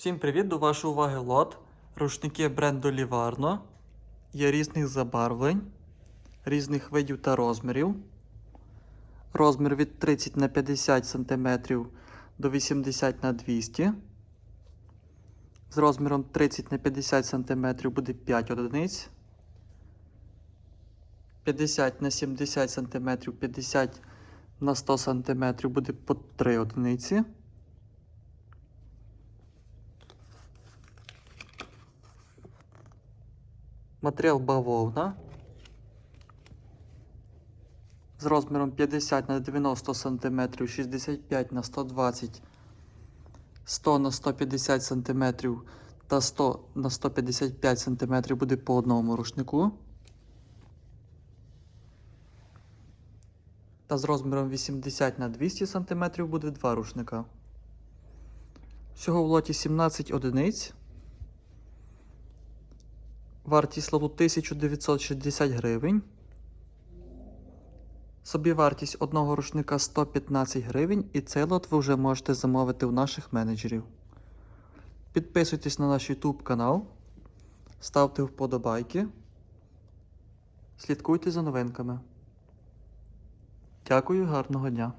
Всім привіт! До вашої уваги лот. Рушники бренду Ліварно. Є різних забарвлень, різних видів та розмірів. Розмір від 30 на 50 см до 80 на 200 З розміром 30 на 50 см буде 5 одиниць. 50 на 70 см, 50 на 100 см буде по 3 одиниці. Матеріал бавовна з розміром 50 на 90 см, 65 на 120 100 на 150 см та 100 на 155 см буде по одному рушнику. Та з розміром 80 на 200 см буде два рушника. Всього в лоті 17 одиниць. Вартість лоту 1960 гривень. Собівартість одного рушника 115 гривень, і цей лот ви вже можете замовити у наших менеджерів. Підписуйтесь на наш YouTube канал, ставте вподобайки, слідкуйте за новинками. Дякую, гарного дня!